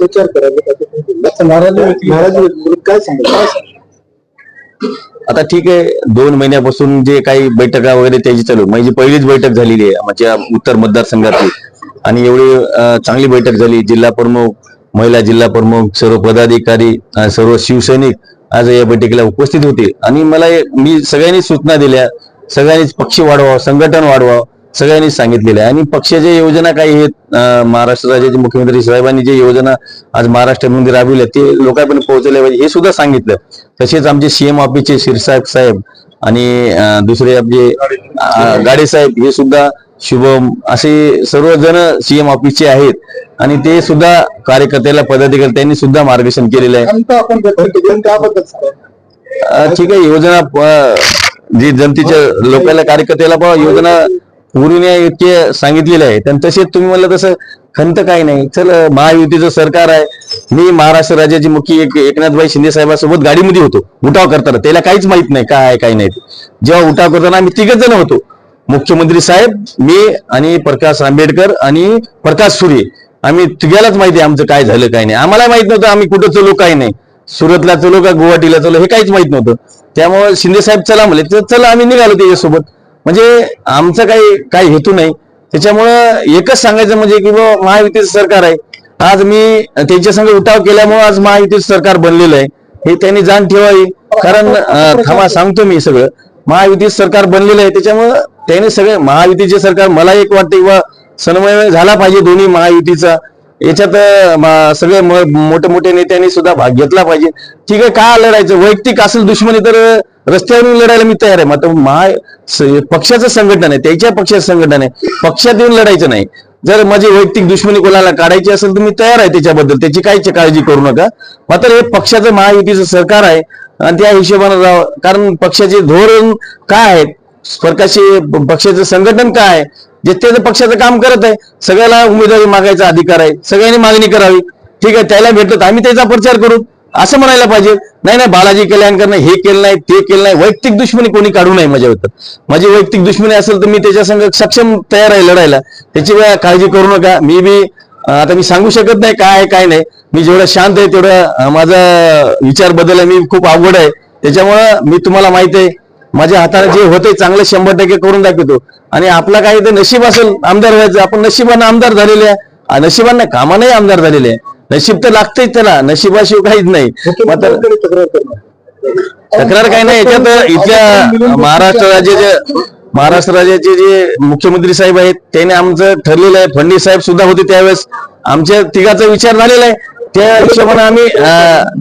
प्रचार करायला नाराजी नाराजी काय? आता ठीक आहे दोन महिन्यापासून जे काही बैठका वगैरे त्याची चालू. माझी पहिलीच बैठक झालेली आहे माझ्या उत्तर मतदारसंघातली. आणि एवढी चांगली बैठक झाली. जिल्हा प्रमुख महिला जिल्हा प्रमुख सर्व पदाधिकारी सर्व शिवसैनिक आज या बैठकीला उपस्थित होते. आणि मला मी सगळ्यांनी सूचना दिल्या. सगळ्यांनीच पक्ष वाढवावं संघटन वाढवावं. सगळ्यांनी सांगितलेलं आहे. आणि पक्षाच्या योजना काही आहेत महाराष्ट्र राज्याचे मुख्यमंत्री साहेबांनी जे योजना आज महाराष्ट्रामध्ये राबविल्या ते लोकांपर्यंत पोहोचवल्या पाहिजे हे सुद्धा सांगितलं. तसेच आमचे सीएम ऑफिसचे शिरसाहेब साहेब आणि दुसरे आपले गाडे साहेब हे सुद्धा शुभम असे सर्वजण सीएम ऑफिसचे आहेत. आणि ते सुद्धा कार्यकर्त्याला पदाधिकारी त्यांनी सुद्धा मार्गदर्शन केलेलं आहे. ठीक आहे योजना जी जनतेच्या लोकांना कार्यकर्त्याला योजना गुरुने इतके सांगितलेले आहे आणि तसेच तुम्ही म्हणलं तसं खंत काही नाही. चल महायुतीचं सरकार आहे. मी महाराष्ट्र राज्याचे मुख्य एक एकनाथभाई शिंदे साहेबांसोबत गाडीमध्ये होतो. उठाव करताना. त्याला काहीच माहीत नाही काय आहे काय नाही. जेव्हा उठाव करताना आम्ही तिघच जण होतो. मुख्यमंत्री साहेब मी आणि प्रकाश आंबेडकर आणि प्रकाश सूर्य. आम्ही तिघ्यालाच माहिती आहे आमचं काय झालं काय नाही. आम्हाला माहीत नव्हतं आम्ही कुठं चलो काय नाही. सुरतला चलो का गुवाहाटीला चलो हे काहीच माहीत नव्हतं. त्यामुळे शिंदे साहेब चला म्हणले तर चला आम्ही निघालो त्याच्यासोबत. म्हणजे आमचा काही काही हेतू नाही. त्याच्यामुळं एकच सांगायचं म्हणजे की बुवा महायुतीचं सरकार आहे. आज मी त्यांच्या संग उठाव केल्यामुळे आज महायुतीचं सरकार बनलेलं आहे. हे त्यांनी जाण ठेवावी. कारण अं, थांबा सांगतो मी सगळं. महायुतीचं सरकार बनलेलं आहे. त्याच्यामुळं त्यांनी सगळे महायुतीचे सरकार मला एक वाटतं किंवा समन्वय झाला पाहिजे दोन्ही महायुतीचा. याच्यात सगळे मोठे मोठे नेत्यांनी सुद्धा भाग घेतला पाहिजे. ठीक आहे का लढायचं? वैयक्तिक असेल दुश्मनी तर रस्त्यावरून लढायला मी तयार आहे. मात्र महा पक्षाचं संघटन आहे त्याच्या पक्षाचं संघटन आहे. पक्षात येऊन लढायचं नाही. जर माझी वैयक्तिक दुश्मनी कोणाला काढायची असेल तर मी तयार आहे त्याच्याबद्दल. त्याची काहीच काळजी करू नका. मात्र हे पक्षाचं महायुतीचं सरकार आहे आणि त्या हिशोबाने राहावं कारण पक्षाचे धोरण काय आहेत प्रकाशी पक्षाचं संघटन काय आहे? जे त्याचं पक्षाचं काम करत आहे. सगळ्याला उमेदवारी मागायचा अधिकार आहे. सगळ्यांनी मागणी करावी. ठीक आहे त्याला भेटत आम्ही त्याचा प्रचार करू. असं म्हणायला पाहिजे. नाही नाही बालाजी कल्याणकरनं हे केलं नाही ते केलं नाही. वैयक्तिक दुश्मनी कोणी काढू नये माझ्याबद्दल माझी वैयक्तिक दुश्मनी असेल तर मी त्याच्या संग सक्षम तयार आहे लढायला. त्याची वेळा काळजी करू नका. मी बी आता मी सांगू शकत नाही काय आहे काय नाही. मी जेवढं शांत आहे तेवढं माझा विचार बदल आहे मी खूप अवघड आहे. त्याच्यामुळं मी तुम्हाला माहीत आहे माझ्या हाताने जे होते चांगलं शंभर टक्के करून दाखवतो. आणि आपला काही तर नशीब असेल आमदार व्हायचं आपण नशिबानं आमदार झालेले आहे. नशिबानं कामाने आमदार झालेले आहे. नशीब तर लागतंच त्याला नशिबाशिवाय काहीच नाही. तक्रार काही नाही याच्यात इथल्या महाराष्ट्र राज्याचे महाराष्ट्र राज्याचे जे मुख्यमंत्री साहेब आहेत त्याने आमचं ठरलेलं आहे. फडणवीस साहेब सुद्धा होते त्यावेळेस. आमच्या तिघाचा विचार झालेला आहे. त्या हिशोबाने आम्ही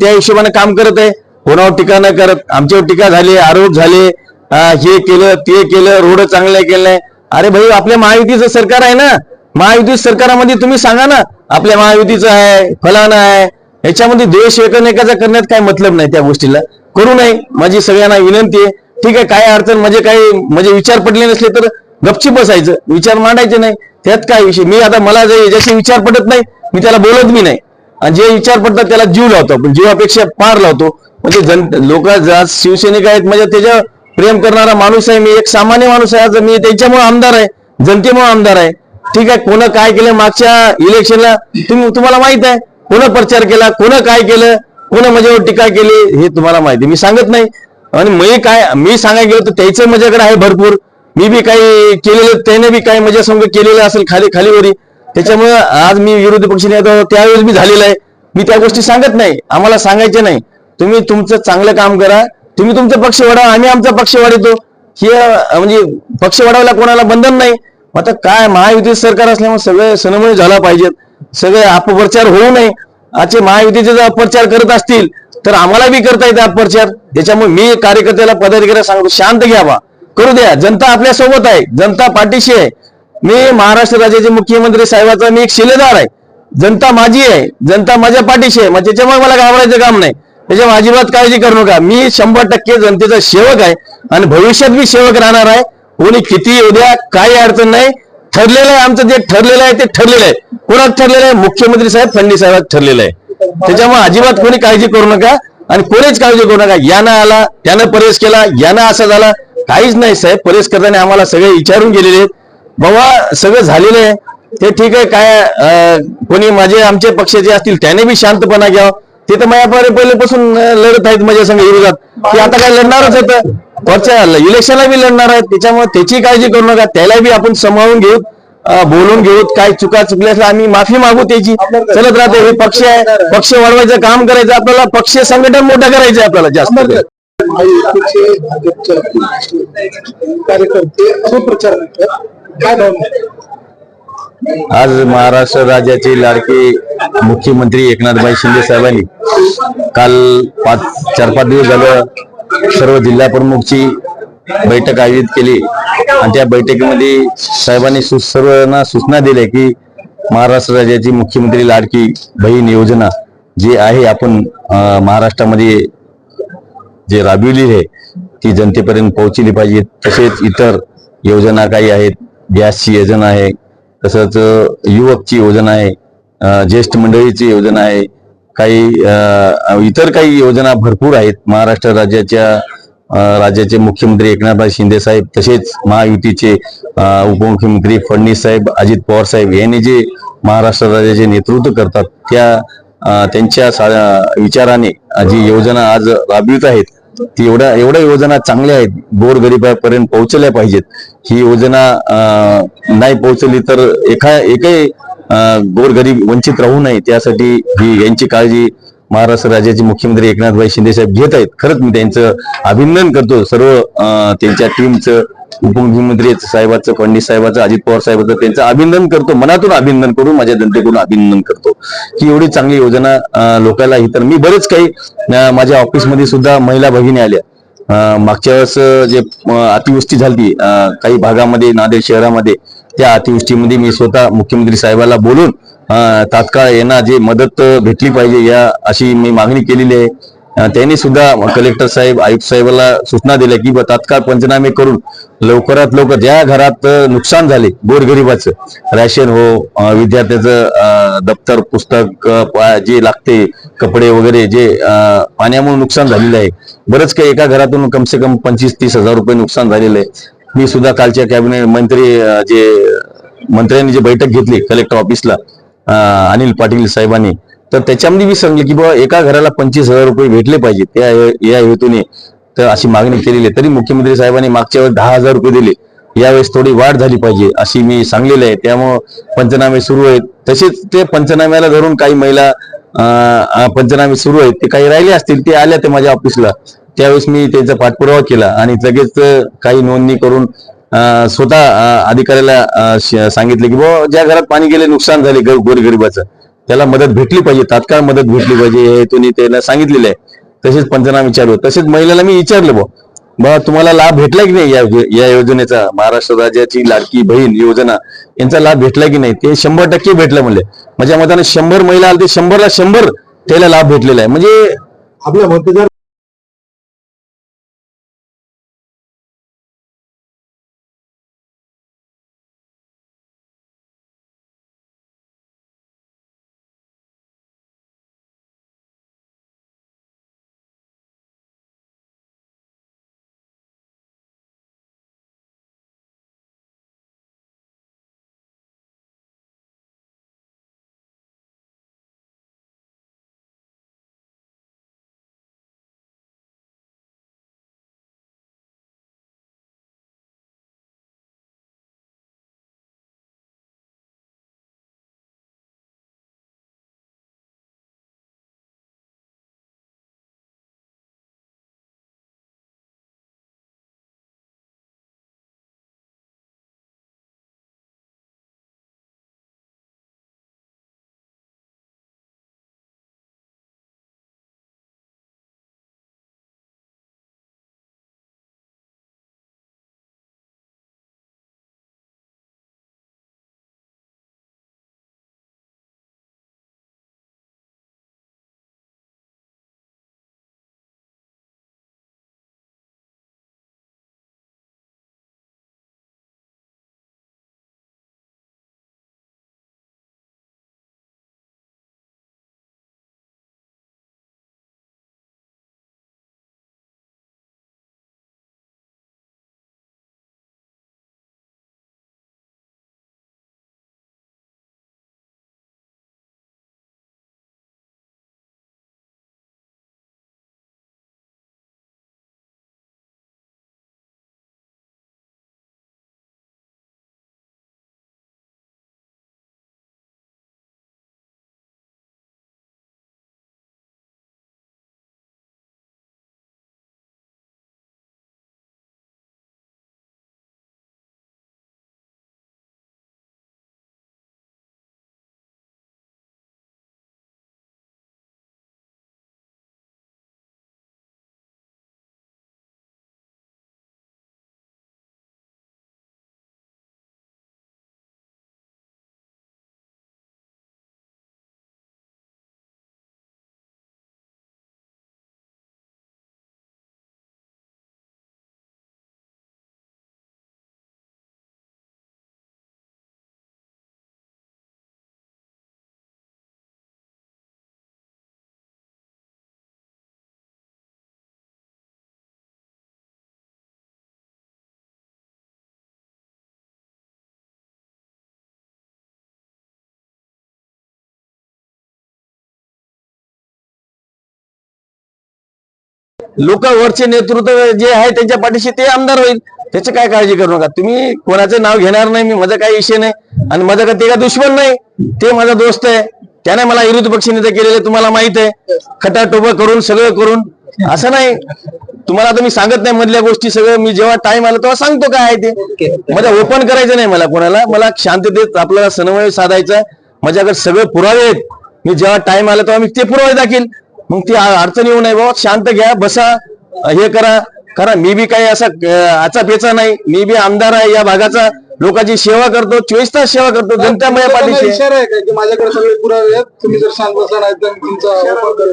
त्या हिशोबाने काम करत आहे. कोणावर टीका न करत आमच्यावर टीका झाली आरोप झाले. हे केलं ते केलं रोड चांगले केले. अरे भाई आपल्या महायुतीचं सरकार आहे ना? महायुती सरकारामध्ये तुम्ही सांगा ना आपल्या महायुतीचं आहे फलाना आहे याच्यामध्ये देश एकमेकाचा करण्यात काय मतलब नाही त्या गोष्टीला. करू नये. माझी सगळ्यांना विनंती आहे. ठीक आहे काय अडचण म्हणजे काही म्हणजे विचार पडले नसले तर गपची बसायचं. विचार मांडायचे नाही. त्यात काय विषय? मी आता मला जे ज्याचे विचार पडत नाही मी त्याला बोलत मी नाही. आणि जे विचार पडतात त्याला जीव लावतो. आपण जीवापेक्षा पार लावतो. म्हणजे जन लोक आज शिवसैनिक आहेत म्हणजे त्याच्या प्रेम करणारा माणूस आहे मी एक सामान्य माणूस आहे आज मी त्यांच्यामुळे आमदार आहे जनतेमुळे आमदार आहे. ठीक आहे कोण काय केलं मागच्या इलेक्शनला तुम्ही तुम्हाला माहीत आहे कोण प्रचार केला कोण काय केलं कोण माझ्यावर टीका केली हे तुम्हाला माहिती आहे. मी सांगत नाही. आणि मी काय मी सांगायला गेलो तर त्याचं माझ्याकडे आहे भरपूर. मी बी काही केलेलं त्याने बी काही माझ्या केलेलं असेल खाली खालीवरी. त्याच्यामुळे आज मी विरोधी पक्ष नेता त्यावेळेस मी झालेला आहे. मी त्या गोष्टी सांगत नाही. आम्हाला सांगायचे नाही. तुम्ही तुमचं चांगलं काम करा. तुम्ही तुमचा पक्ष वाढवा आम्ही आमचा पक्ष वाढवतो हे म्हणजे पक्ष वाढवायला कोणाला बंधन नाही. आता काय महायुतीचं सरकार असल्यामुळे सगळे सनमय झाला पाहिजेत. सगळे अपप्रचार होऊ नये. आजचे महायुतीचे जर अपप्रचार करत असतील तर आम्हाला बी करता येते अपप्रचार. त्याच्यामुळे मी कार्यकर्त्याला पदाधिकारी सांगतो शांत घ्यावा. करू द्या. जनता आपल्यासोबत आहे. जनता पाठीशी आहे. मी महाराष्ट्र राज्याचे मुख्यमंत्री साहेबाचा मी एक शिलेदार आहे. जनता माझी आहे. जनता माझ्या पाठीशी आहे. मग त्याच्यामुळे मला घाबरायचं काम नाही. त्याच्यामुळे अजिबात काळजी करू नका. मी शंभर टक्के जनतेचा सेवक आहे आणि भविष्यात मी सेवक राहणार आहे. कोणी किती उद्या काही अडचण नाही. ठरलेलं आहे आमचं जे ठरलेलं आहे ते ठरलेलं आहे. कोणात ठरलेलं आहे? मुख्यमंत्री साहेब फडणवीस साहेबात ठरलेलं आहे. त्याच्यामुळे अजिबात कोणी काळजी करू नका आणि कोणीच काळजी करू नका. यानं आला त्यानं परेश केला यानं असा झाला. काहीच नाही साहेब. परेश करताना आम्हाला सगळे विचारून गेलेले आहेत. बाबा सगळं झालेलं आहे. ते ठीक आहे. काय कोणी माझे आमचे पक्षाचे असतील त्याने बी शांतपणा घ्यावा. ते तर माझ्या पहिल्यापासून लढत आहेत माझ्या संघ विरोधात. की आता काय लढणारच होतं वरच्या इलेक्शनला बी लढणार आहेत. त्याच्यामुळे त्याची काळजी करू नका. त्याला बी आपण सांभाळून घेऊ बोलून घेऊ काय चुका चुकल्या आम्ही माफी मागू त्याची. चलत राहते. हे पक्ष आहे. पक्ष वाढवायचं काम करायचं आपल्याला. पक्ष संघटन मोठं करायचं आपल्याला जास्त आज महाराष्ट्र राज्याचे लाडके मुख्यमंत्री एकनाथभाई शिंदे साहेबांनी काल पाच चार पाच दिवस झालं सर्व जिल्हा प्रमुखची बैठक आयोजित केली. आणि त्या बैठकीमध्ये साहेबांनी सु- सर्वांना सूचना दिल्या की महाराष्ट्र राज्याची मुख्यमंत्री लाडकी बहीण योजना जी आहे आपण महाराष्ट्रामध्ये जे राबविली आहे ती जनतेपर्यंत पोहोचली पाहिजे. तसेच इतर योजना काही आहेत गॅसची योजना आहे तसंच युवकची योजना आहे ज्येष्ठ मंडळीची योजना आहे काही इतर काही योजना भरपूर आहेत. महाराष्ट्र राज्याच्या राज्याचे मुख्यमंत्री एकनाथराव शिंदे साहेब तसेच महायुतीचे उपमुख्यमंत्री फडणवीस साहेब अजित पवार साहेब यांनी जे महाराष्ट्र राज्याचे नेतृत्व करतात त्या त्यांच्या सा- विचाराने जी योजना आज राबवित आहेत ती एवढ्या एवढ्या योजना चांगल्या आहेत गोरगरिबापर्यंत पोहोचल्या पाहिजेत. ही योजना नाही पोहोचली तर एका एकही गोरगरीब वंचित राहू नये त्यासाठी ही यांची काळजी महाराष्ट्र राज्याचे मुख्यमंत्री एकनाथभाई शिंदे साहेब घेत आहेत. खरंच मी त्यांचं अभिनंदन करतो. सर्व त्यांच्या टीमचं उपमुख्यमंत्री साहेबाचं फडणवीस साहेबाचं अजित पवार साहेबाचं त्यांचं अभिनंदन करतो. मनातून अभिनंदन करून माझ्या जनतेकडून अभिनंदन करतो. की एवढी चांगली योजना लोकांना ही तर मी बरेच काही माझ्या ऑफिसमध्ये सुद्धा महिला भगिनी आल्या. मागच्या वेळेस जे अतिवृष्टी झाली काही भागामध्ये नांदेड शहरामध्ये त्या अतिवृष्टीमध्ये मी स्वतः मुख्यमंत्री साहेबाला बोलून तात्काळ यांना जे मदत भेटली पाहिजे या अशी मी मागणी केलेली आहे. त्यांनी सुद्धा कलेक्टर साहेब आयुक्त साहेबाला सूचना दिल्या की तात्काळ पंचनामे करून लवकरात लवकर ज्या घरात नुकसान झाले गोरगरिबाचं रॅशन हो विद्यार्थ्याचं दप्तर पुस्तक पा- जे लागते कपडे वगैरे जे पाण्यामुळे नुकसान झालेलं आहे बरंच काही एका घरातून कमसे कम पंचवीस तीस हजार रुपये नुकसान झालेलं आहे. मी सुद्धा कालच्या कॅबिनेट मंत्री जे मंत्र्यांनी जी बैठक घेतली कलेक्टर ऑफिसला अनिल पाटील साहेबांनी तर त्याच्यामध्ये मी सांगले की बाबा एका घराला पंचवीस हजार रुपये भेटले पाहिजे त्या या हेतूने तर अशी मागणी केलेली आहे. तरी मुख्यमंत्री साहेबांनी मागच्या वेळेस दहा हजार रुपये दिले. यावेळेस थोडी वाढ झाली पाहिजे अशी मी सांगलेली आहे. त्यामुळं पंचनामे सुरू आहेत. तसेच ते पंचनाम्याला धरून काही महिला पंचनामे सुरू आहेत. ते काही राहिले असतील ते आल्या ते माझ्या ऑफिसला त्यावेळेस मी त्याचा पाठपुरावा केला आणि लगेच काही नोंदणी करून स्वतः अधिकाऱ्याला सांगितले की बुवा ज्या घरात पाणी गेले नुकसान झाले ग- गोरगरिबाचं. त्याला मदत भेटली पाहिजे तात्काळ मदत भेटली पाहिजे. हे हेतूने त्याला सांगितलेलं आहे. तसेच पंचनामे विचारलो तसेच महिलेला मी विचारलं बा बा तुम्हाला लाभ भेटला की नाही या या योजनेचा? महाराष्ट्र राज्याची लाडकी बहीण योजना यांचा लाभ भेटला की नाही? ते शंभर टक्के भेटलं म्हणले. माझ्या मताने शंभर महिला आले ते शंभरला शंभर त्याला लाभ भेटलेला आहे. म्हणजे आपल्या मतदार लोक वरचे नेतृत्व जे आहे त्यांच्या पाठीशी ते आमदार होईल. त्याची काय काळजी करू नका. तुम्ही कोणाचं नाव घेणार नाही मी माझा काही विषय नाही. आणि माझा काही ते का दुश्मन नाही ते माझा दोस्त आहे. त्याने मला विरोधी पक्ष नेते केलेले तुम्हाला माहीत आहे. खटाटोबं करून सगळं करून. असं नाही. तुम्हाला आता मी सांगत नाही मधल्या गोष्टी सगळं. मी जेव्हा टाइम आला तेव्हा सांगतो काय आहे ते. म्हणजे माझ्या ओपन करायचं नाही मला कोणाला. मला शांततेत आपल्याला समन्वय साधायचा माझ्याकडे सगळे पुरावे आहेत. मी जेव्हा टाइम आला तेव्हा मी ते पुरावे दाखील. मग ती अडचण येऊ नये बाबा शांत घ्या बसा हे करा करा. मी बी काही असा आचा पेचा नाही. मी बी आमदार आहे या भागाचा. लोकांची सेवा करतो चोवीस तास सेवा करतो. जनता माझ्या त्यांना पाठीशी आहे. इशारा आहे का की माझ्याकडे सगळे पुरावे आहेत? तुम्ही जर शांत बसला नाही तर मी तुमचा वापर करेन.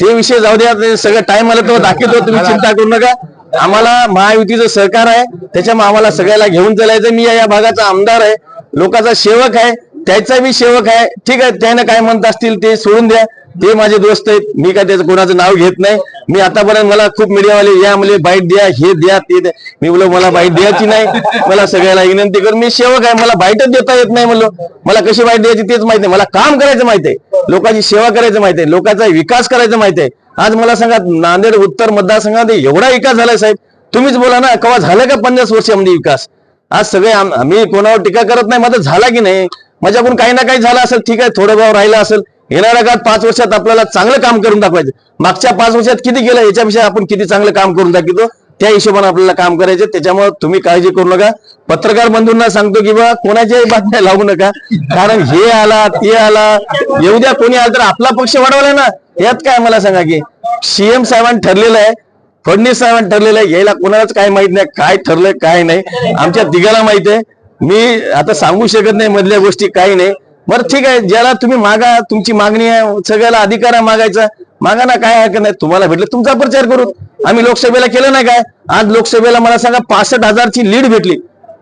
ते विषय जाऊ द्या सगळं टाइम आला तेव्हा दाखवतो. तुम्ही चिंता करू नका. आम्हाला महायुतीचं सहकार आहे. त्याच्यामुळे आम्हाला सगळ्याला घेऊन चालायचं. मी या या भागाचा आमदार आहे. लोकांचा सेवक आहे. त्याचा बी सेवक आहे. ठीक आहे त्याने काय म्हणत असतील ते सोडून द्या. ते माझे दोस्त आहेत. मी काय त्याचं कोणाचं नाव घेत नाही. मी आतापर्यंत मला खूप मीडियावाले या म्हणजे बाईट द्या हे द्या ते द्या. मी बोलो मला बाईट द्यायची नाही. मला सगळ्याला विनंती कर. मी सेवक आहे. मला बाईटच देता येत नाही म्हणलो. मला कशी बाईट द्यायची तेच माहिती नाही. मला काम करायचं माहिती आहे. लोकांची सेवा करायचं माहिती आहे. लोकांचा विकास करायचं माहिती आहे. आज मला सांगा नांदेड उत्तर मतदारसंघात एवढा विकास झालाय साहेब. तुम्हीच बोला ना केव्हा झालं का पन्नास वर्षामध्ये विकास? आज सगळे आम्ही कोणावर टीका करत नाही. माझं झाला की नाही? माझ्याकडून काही ना काही झालं असेल ठीक आहे. थोडं भाव राहिला असेल. येणाऱ्या काळात पाच वर्षात आपल्याला चांगलं काम करून दाखवायचं. मागच्या पाच वर्षात किती केलं याच्यापेक्षा आपण किती चांगलं काम करून दाखवतो त्या हिशोबाने आपल्याला काम करायचं. त्याच्यामुळे तुम्ही काळजी करू नका. पत्रकार बंधूंना सांगतो की बा कोणाच्याही बातम्या लावू नका. कारण हे आला ते आला. येऊ द्या कोणी आलं तर आपला पक्ष वाढवला ना. यात काय मला सांगा की सीएम साहेबांनी ठरलेलं आहे फडणवीस साहेबांनी ठरलेलं आहे यायला कोणालाच काय माहीत नाही काय ठरलंय काय नाही. आमच्या तिघाला माहीत आहे. मी आता सांगू शकत नाही मधल्या गोष्टी काही नाही. बरं ठीक आहे. ज्याला तुम्ही मागा तुमची मागणी आहे सगळ्याला अधिकार आहे मागायचा. मागा ना काय हरकत नाही. तुम्हाला भेटलं तुमचा प्रचार करू आम्ही लोकसभेला केलं नाही काय? आज लोकसभेला मला सांगा पासष्ट हजारची लीड भेटली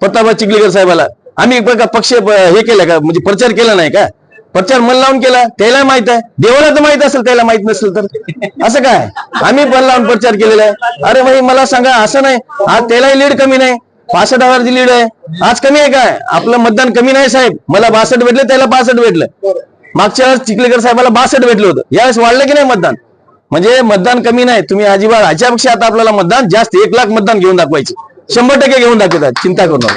प्रतापा चिखलीकर साहेबाला. आम्ही बघा पक्ष हे केलं का? म्हणजे प्रचार केला नाही का? प्रचार मन लावून केला. त्याला माहीत आहे. देवाला तर माहीत असेल त्याला माहीत नसेल तर. असं काय? आम्ही मन लावून प्रचार केलेला आहे. अरे भाई मला सांगा असं नाही. आज त्यालाही लीड कमी नाही. पासष्ट हजारची लीड आहे आज कमी आहे काय? आपलं मतदान कमी नाही साहेब. मला बासष्ट भेटले त्याला पासष्ट भेटलं. मागच्या वेळेस चिखलेकर साहेबाला बासष्ट भेटलं होतं. यावेळेस वाढलं की नाही मतदान? म्हणजे मतदान कमी नाही. तुम्ही अजिबात ह्याच्यापेक्षा आता आपल्याला मतदान जास्त एक लाख मतदान घेऊन दाखवायचे. शंभर टक्के घेऊन दाखवतात. चिंता करू नका.